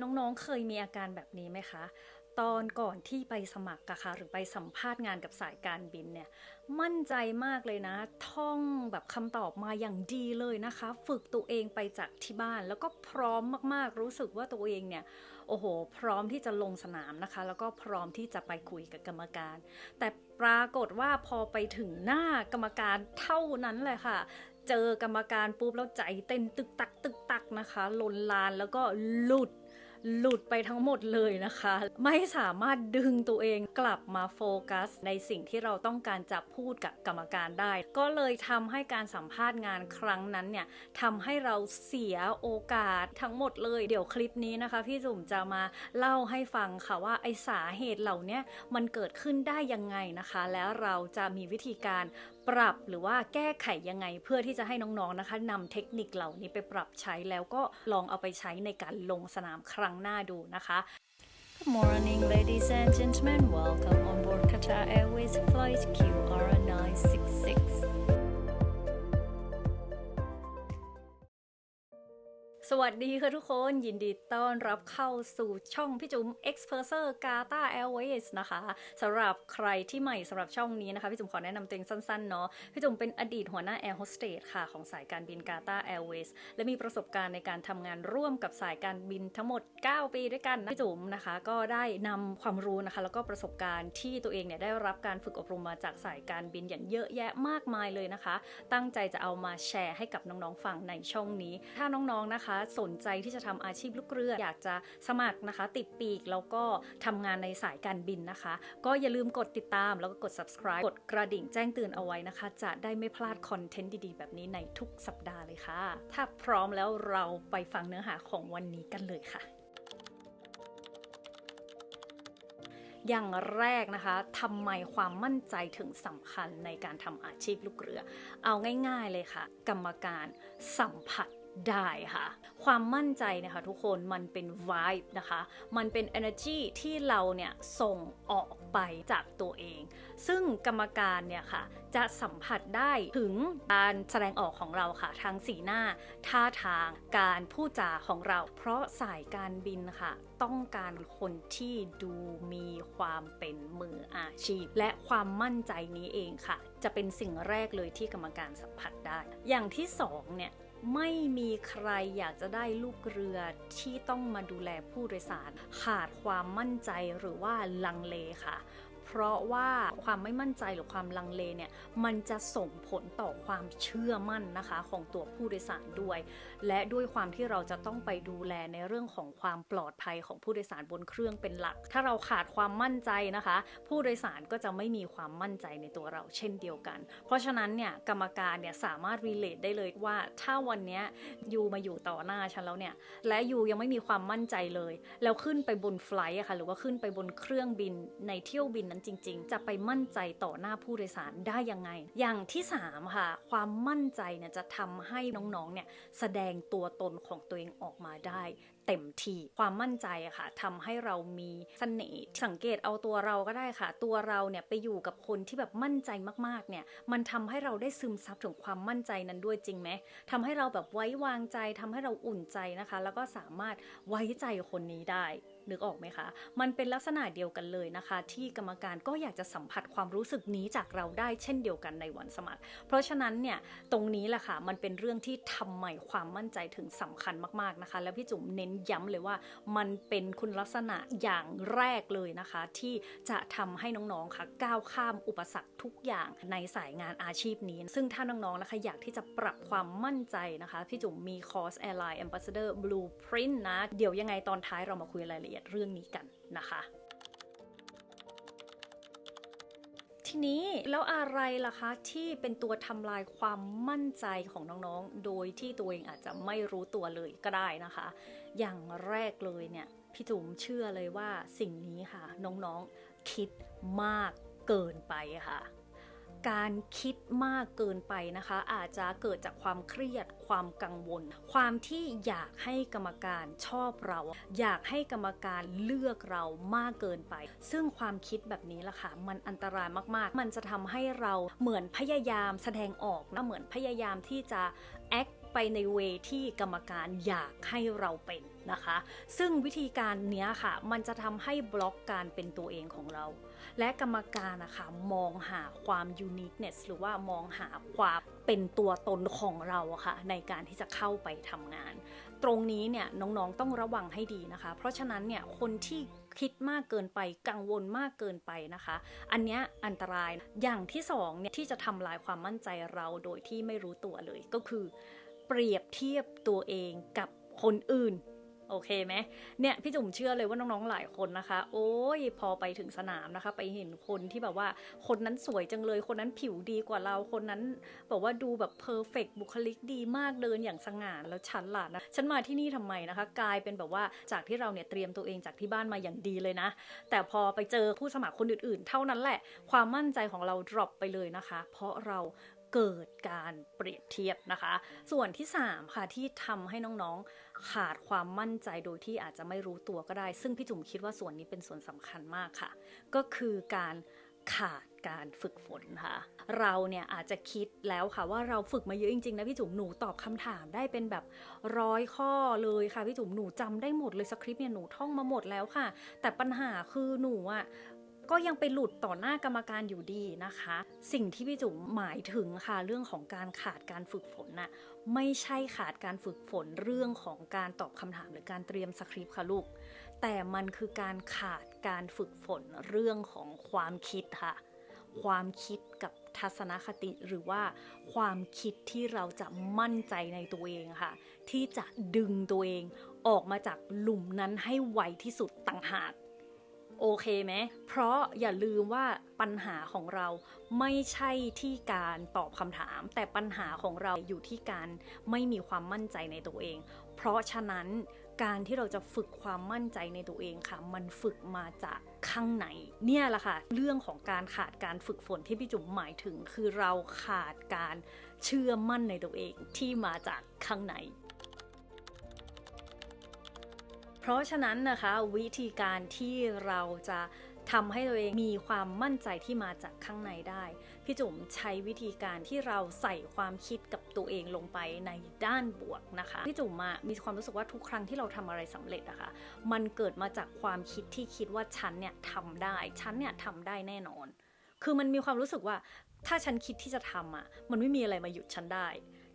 น้องๆ เคยมีอาการแบบนี้ไหมคะ ตอนก่อนที่ไปสมัครอะค่ะ หรือไปสัมภาษณ์งานกับสายการบินเนี่ย มั่นใจมากเลยนะ ท่องแบบคำตอบมาอย่างดีเลยนะคะ ฝึกตัวเองไปจากที่บ้าน แล้วก็พร้อมมากๆ รู้สึกว่าตัวเองเนี่ย โอ้โห พร้อมที่จะลงสนามนะคะ แล้วก็พร้อมที่จะไปคุยกับกรรมการ แต่ปรากฏว่าพอไปถึงหน้ากรรมการเท่านั้นเลยค่ะเจอกรรมการปุ๊บแล้วใจเต้นตึกตักตึกตักนะคะลนลานแล้วก็หลุด หลุดไปทั้งหมดเลยนะคะ ไม่สามารถดึงตัวเองกลับมาโฟกัส ในสิ่งที่เราต้องการจะพูดกับกรรมการได้ ก็เลยทำให้การสัมภาษณ์งานครั้งนั้นเนี่ยทำให้เราเสียโอกาสทั้งหมดเลย เดี๋ยวคลิปนี้นะคะ พี่จุ๋มจะมาเล่าให้ฟังค่ะว่าไอสาเหตุเหล่านี้มันเกิดขึ้นได้ยังไงนะคะ แล้วเราจะมีวิธีการ ปรับหรือว่าแก้ไขยังไงเพื่อที่จะให้น้องๆนะคะนำเทคนิคเหล่านี้ไปปรับใช้แล้วก็ลองเอาไปใช้ในการลงสนามครั้งหน้าดูนะคะ Good morning ladies and gentlemen welcome on board Qatar Airways flight QR966 สวัสดีค่ะทุกคนยินดีต้อนรับเข้าสู่ช่องพี่จุ๋ม e x p e r s e r Gata Airways นะคะสำหรับใครที่ใหม่สำหรับช่องนี้นะคะ พี่จุ๋มขอแนะนำตัวเองสั้นๆเนาะพี่จุ๋มเป็นอดีตหัวหน้าแอร์โฮสเตสค่ะของสายการบิน Gata Airways และมีประสบการณ์ในการทำงานร่วมกับสายการบินทั้งหมด 9 ปีด้วยกันนะพี่จุ๋มนะคะ ก็ได้นำความรู้นะคะ แล้วก็ประสบการณ์ที่ตัวเองเนี่ยได้รับการฝึกอบรมมาจากสายการบินอย่างเยอะแยะมากมายเลยนะคะ ตั้งใจจะเอามาแชร์ให้กับน้องๆฟังในช่องนี้ ถ้าน้องๆนะคะสนใจที่จะทำอาชีพลูกเรือ อยากจะสมัครนะคะ ติดปีกแล้วก็ทำงานในสายการบินนะคะ ก็อย่าลืมกดติดตาม แล้วก็กด subscribe กดกระดิ่งแจ้งเตือนเอาไว้นะคะ จะได้ไม่พลาดคอนเทนต์ดีๆ แบบนี้ในทุกสัปดาห์เลยค่ะ ถ้าพร้อมแล้วเราไปฟังเนื้อหาของวันนี้กันเลยค่ะอย่างแรกนะคะทำไมความมั่นใจถึงสำคัญในการทำอาชีพลูกเรือ เอาง่ายๆเลยค่ะ กรรมการสัมผัส ได้ค่ะ ความมั่นใจนะคะทุกคนมันเป็น vibe นะคะ มันเป็น energy ที่เราเนี่ยส่งออกไปจากตัวเอง ซึ่งกรรมการเนี่ยค่ะ จะสัมผัสได้ถึงการแสดงออกของเราค่ะ ทางสีหน้า ท่าทาง การพูดจาของเรา เพราะสายการบินค่ะ ต้องการคนที่ดูมีความเป็นมืออาชีพ และความมั่นใจนี้เองค่ะ จะเป็นสิ่งแรกเลยที่กรรมการสัมผัสได้ อย่างที่สองเนี่ย ไม่มีใครอยากจะได้ลูกเรือที่ต้องมาดูแลผู้โดยสาร ขาดความมั่นใจหรือว่าลังเลค่ะ เพราะว่าความไม่มั่นใจหรือความลังเลเนี่ยมันจะส่งผลต่อความเชื่อมั่นนะคะของตัวผู้โดยสารด้วย และด้วยความที่เราจะต้องไปดูแลในเรื่องของความปลอดภัยของผู้โดยสารบนเครื่องเป็นหลัก ถ้าเราขาดความมั่นใจนะคะ ผู้โดยสารก็จะไม่มีความมั่นใจในตัวเราเช่นเดียวกัน เพราะฉะนั้นเนี่ยกรรมการเนี่ยสามารถรีเลทได้เลยว่าถ้าวันนี้ยูมาอยู่ต่อหน้าฉันแล้วเนี่ยและยูยังไม่มีความมั่นใจเลย แล้วขึ้นไปบนไฟล์อะค่ะหรือว่าขึ้นไปบนเครื่องบินในเที่ยวบินนั้นจริง ๆ จะไปมั่นใจต่อหน้าผู้โดยสารได้ยังไง อย่างที่สามค่ะ ความมั่นใจเนี่ยจะทำให้น้องๆ เนี่ยแสดงตัวตนของตัวเองออกมาได้เต็มที่ความมั่นใจอะค่ะทำให้เรามีเสน่ห์สังเกตเอาตัวเราก็ได้ค่ะ ตัวเราเนี่ยไปอยู่กับคนที่แบบมั่นใจมากๆเนี่ยมันทำให้เราได้ซึมซับถึงความมั่นใจนั้นด้วยจริงไหมทำให้เราแบบไว้วางใจทำให้เราอุ่นใจนะคะ แล้วก็สามารถไว้ใจคนนี้ได้ นึกออกไหมคะ มันเป็นลักษณะเดียวกันเลยนะคะ ที่กรรมการก็อยากจะสัมผัสความรู้สึกนี้จากเราได้เช่นเดียวกันในวันสมัคร เพราะฉะนั้นเนี่ยตรงนี้แหละค่ะมันเป็นเรื่องที่ทำไมความมั่นใจถึงสำคัญมากๆนะคะ แล้วพี่จุ๋มเน้นย้ำเลยว่า มันเป็นคุณลักษณะอย่างแรกเลยนะคะ ที่จะทำให้น้องๆค่ะก้าวข้ามอุปสรรคทุกอย่างในสายงานอาชีพนี้ ซึ่งถ้าน้องๆนะคะอยากที่จะปรับความมั่นใจนะคะพี่จุ๋มมีคอร์ส Airline Ambassador Blueprint นะเดี๋ยวยังไงตอนท้ายเรามาคุยรายละเอียดเรื่องนี้กันนะคะทีนี้แล้วอะไรล่ะคะที่เป็นตัวทำลายความมั่นใจของน้องๆ โดยที่ตัวเองอาจจะไม่รู้ตัวเลยก็ได้นะคะ อย่างแรกเลยเนี่ยพี่จุ๋มเชื่อเลยว่าสิ่งนี้ค่ะ น้องๆคิดมากเกินไปค่ะ การคิดมากเกินไปนะคะ อาจจะเกิดจากความเครียด ความกังวล ความที่อยากให้กรรมการชอบเรา อยากให้กรรมการเลือกเรามากเกินไป ซึ่งความคิดแบบนี้ล่ะค่ะ มันอันตรายมากๆ มันจะทำให้เราเหมือนพยายามแสดงออกนะเหมือนพยายามที่จะ act ไปในเวที่กรรมการอยากให้เราเป็นนะคะ ซึ่งวิธีการเนี้ยค่ะ มันจะทำให้บล็อกการเป็นตัวเองของเรา และกรรมการนะคะมองหาความ uniqueness หรือว่ามองหาความเป็นตัวตนของเราอะค่ะในการที่จะเข้าไปทำงาน ตรงนี้เนี่ยน้องๆต้องระวังให้ดีนะคะ เพราะฉะนั้นเนี่ยคนที่คิดมากเกินไปกังวลมากเกินไปนะคะ อันเนี้ยอันตรายอย่างที่สองเนี่ยที่จะทำลายความมั่นใจเราโดยที่ไม่รู้ตัวเลยก็คือ เปรียบเทียบตัวเองกับคนอื่น โอเคไหมเนี่ยพี่จุ๋มเชื่อเลยว่าน้องๆหลายคนนะคะ โอ้ยพอไปถึงสนามนะคะ ไปเห็นคนที่แบบว่า คนนั้นสวยจังเลย คนนั้นผิวดีกว่าเราคนนั้นแบบว่าดูแบบเพอร์เฟกบุคลิกดีมากเดินอย่างสง่าแล้วฉันล่ะนะฉันมาที่นี่ทำไมนะคะ กลายเป็นแบบว่าจากที่เราเนี่ยเตรียมตัวเองจากที่บ้านมาอย่างดีเลยนะ แต่พอไปเจอผู้สมัครคนอื่นๆ เท่านั้นแหละ ความมั่นใจของเรา drop ไปเลยนะคะ เพราะเรา เกิดการเปรียบเทียบนะคะ ส่วนที่ 3 ค่ะที่ทำให้น้องๆขาดความมั่นใจโดยที่อาจจะไม่รู้ตัวก็ได้ ซึ่งพี่จุ๋มคิดว่าส่วนนี้เป็นส่วนสำคัญมากค่ะ ก็คือการขาดการฝึกฝนค่ะ เราเนี่ยอาจจะคิดแล้วค่ะว่าเราฝึกมาเยอะจริงๆนะพี่จุ๋มหนูตอบคำถามได้เป็นแบบร้อยข้อเลยค่ะพี่จุ๋มหนูจำได้หมดเลยสคริปต์เนี่ยหนูท่องมาหมดแล้วค่ะ แต่ปัญหาคือหนูอะ ก็ยังไปหลุดต่อหน้ากรรมการอยู่ดีนะคะ สิ่งที่พี่จุ๋มหมายถึงค่ะเรื่องของการขาดการฝึกฝนน่ะไม่ใช่ขาดการฝึกฝนเรื่องของการตอบคำถามหรือการเตรียมสคริปต์ค่ะลูก แต่มันคือการขาดการฝึกฝนเรื่องของความคิดค่ะ ความคิดกับทัศนคติหรือว่าความคิดที่เราจะมั่นใจในตัวเองค่ะ ที่จะดึงตัวเองออกมาจากหลุมนั้นให้ไวที่สุดต่างหาก โอเคไหม เพราะอย่าลืมว่าปัญหาของเราไม่ใช่ที่การตอบคำถาม แต่ปัญหาของเราอยู่ที่การไม่มีความมั่นใจในตัวเอง เพราะฉะนั้นการที่เราจะฝึกความมั่นใจในตัวเองค่ะ มันฝึกมาจากข้างในเนี่ยแหละค่ะ เรื่องของการขาดการฝึกฝนที่พี่จุ๋มหมายถึง คือเราขาดการเชื่อมั่นในตัวเองที่มาจากข้างใน เพราะฉะนั้นนะคะวิธีการที่เราจะทำให้ตัวเองมีความมั่นใจที่มาจากข้างในได้ พี่จุ๋มใช้วิธีการที่เราใส่ความคิดกับตัวเองลงไปในด้านบวกนะคะ พี่จุ๋มมีความรู้สึกว่าทุกครั้งที่เราทำอะไรสำเร็จอะคะ มันเกิดมาจากความคิดที่คิดว่าฉันเนี่ยทำได้ ฉันเนี่ยทำได้แน่นอน คือมันมีความรู้สึกว่าถ้าฉันคิดที่จะทำอะมันไม่มีอะไรมาหยุดฉันได้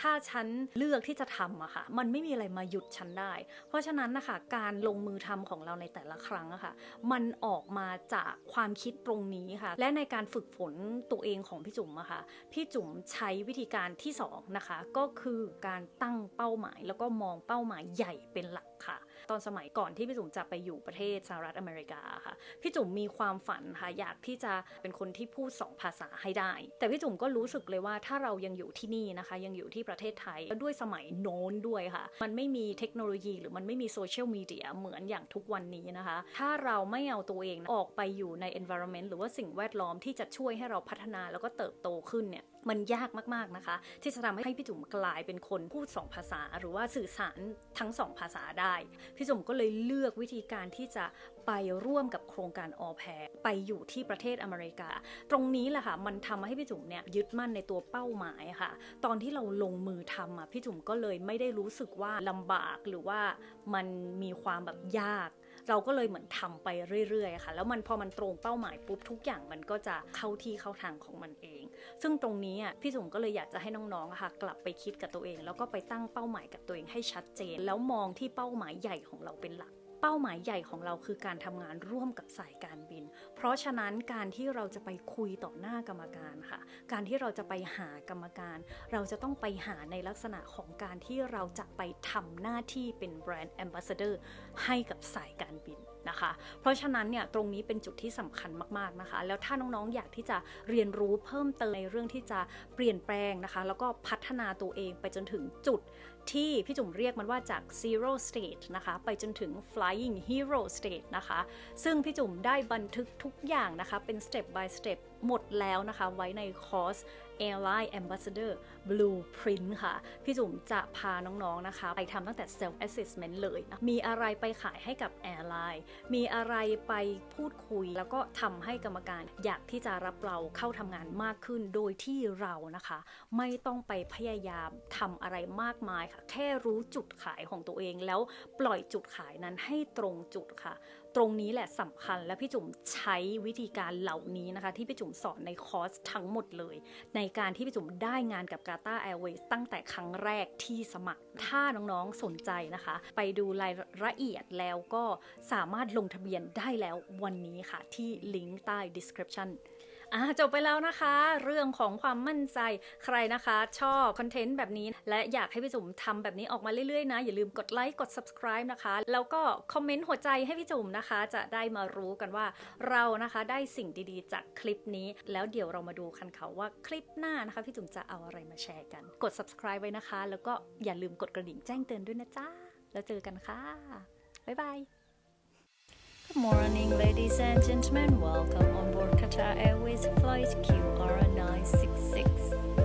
ถ้าฉันเลือกที่จะทำอะค่ะ มันไม่มีอะไรมาหยุดฉันได้ เพราะฉะนั้นนะคะ การลงมือทำของเราในแต่ละครั้งอะค่ะ มันออกมาจากความคิดตรงนี้ค่ะ และในการฝึกฝนตัวเองของพี่จุ๋มอะค่ะ พี่จุ๋มใช้วิธีการที่สองนะคะ ก็คือการตั้งเป้าหมาย แล้วก็มองเป้าหมายใหญ่เป็นหลักค่ะ ตอนสมัยก่อนที่พี่จุ๋มจะไปอยู่ประเทศสหรัฐอเมริกาค่ะพี่จุ๋มมีความฝันค่ะอยากที่จะเป็นคนที่พูดสองภาษาให้ได้ แต่พี่จุ๋มก็รู้สึกเลยว่าถ้าเรายังอยู่ที่นี่นะคะ ยังอยู่ที่ประเทศไทยด้วยสมัยโน้นด้วยค่ะ มันไม่มีเทคโนโลยีหรือมันไม่มีโซเชียลมีเดียเหมือนอย่างทุกวันนี้นะคะ ถ้าเราไม่เอาตัวเองออกไปอยู่ใน environment หรือว่าสิ่งแวดล้อมที่จะช่วยให้เราพัฒนาแล้วก็เติบโตขึ้นเนี่ยมันยากมาก ๆ นะคะ ที่จะทำให้พี่จุ๋มกลายเป็นคนพูด 2 ภาษา หรือว่าสื่อสารทั้ง 2 ภาษาได้พี่จุ๋มก็เลยเลือกวิธีการที่จะไปร่วมกับโครงการออแพรไปอยู่ที่ประเทศอเมริกา ตรงนี้แหละค่ะ มันทำให้พี่จุ๋มเนี่ยยึดมั่นในตัวเป้าหมายค่ะ ตอนที่เราลงมือทำอะพี่จุ๋มก็เลยไม่ได้รู้สึกว่าลำบากหรือว่ามันมีความแบบยากเราก็เลยเหมือนทำไปเรื่อยๆค่ะ แล้วมันพอมันตรงเป้าหมายปุ๊บทุกอย่างมันก็จะเข้าที่เข้าทางของมันเอง ซึ่งตรงนี้อะพี่จุ๋มก็เลยอยากจะให้น้องๆค่ะกลับไปคิดกับตัวเอง แล้วก็ไปตั้งเป้าหมายกับตัวเองให้ชัดเจน แล้วมองที่เป้าหมายใหญ่ของเราเป็นหลักเป้าหมายใหญ่ของเราคือการทำงานร่วมกับสายการบิน เพราะฉะนั้นการที่เราจะไปคุยต่อหน้ากรรมการค่ะ การที่เราจะไปหากรรมการ เราจะต้องไปหาในลักษณะของการที่เราจะไปทำหน้าที่เป็นแบรนด์แอมบาสเดอร์ให้กับสายการบิน นะคะ เพราะฉะนั้นเนี่ยตรงนี้เป็นจุดที่สำคัญมากๆนะคะ แล้วถ้าน้องๆอยากที่จะเรียนรู้เพิ่มเติมในเรื่องที่จะเปลี่ยนแปลงนะคะ แล้วก็พัฒนาตัวเองไปจนถึงจุดที่พี่จุ๋มเรียกมันว่าจาก zero state นะคะ ไปจนถึง flying hero state นะคะ ซึ่งพี่จุ๋มได้บันทึกทุกอย่างนะคะเป็น step by step หมดแล้วนะคะ ไว้ในคอร์ส Airline Ambassador Blueprint ค่ะ พี่จุ๋มจะพาน้องๆนะคะ ไปทำตั้งแต่ Self Assessment เลยนะมีอะไรไปขายให้กับ Airline มีอะไรไปพูดคุย แล้วก็ทำให้กรรมการอยากที่จะรับเราเข้าทำงานมากขึ้นโดยที่เรานะคะ ไม่ต้องไปพยายามทำอะไรมากมายค่ะ แค่รู้จุดขายของตัวเองแล้วปล่อยจุดขายนั้นให้ตรงจุดค่ะ ตรงนี้แหละสำคัญและพี่จุ๋มใช้วิธีการเหล่านี้นะคะ ที่พี่จุ๋มสอนในคอร์สทั้งหมดเลย ในการที่พี่จุ๋มได้งานกับกาตาแอร์เวย์ตั้งแต่ครั้งแรกที่สมัคร ถ้าน้องๆสนใจนะคะ ไปดูรายละเอียดแล้วก็สามารถลงทะเบียนได้แล้ววันนี้ค่ะ ที่ลิงก์ใต้ description อะจบไปแล้วนะคะ เรื่องของความมั่นใจใครนะคะ ชอบคอนเทนต์แบบนี้ และอยากให้พี่จุ๋มทำแบบนี้ออกมาเรื่อยๆนะ อย่าลืมกดไลค์กด subscribe นะคะ แล้วก็คอมเมนต์หัวใจให้พี่จุ๋มนะคะ จะได้มารู้กันว่าเรานะคะได้สิ่งดีๆ จากคลิปนี้ แล้วเดี๋ยวเรามาดูกันค่ะว่าคลิปหน้านะคะ พี่จุ๋มจะเอาอะไรมาแชร์กัน กด subscribe ไว้นะคะ แล้วก็อย่าลืมกดกระดิ่งแจ้งเตือนด้วยนะจ๊ะแล้วเจอกันค่ะบ๊ายบาย Good morning, ladies and gentlemen. Welcome on board Qatar Airways Flight QR966.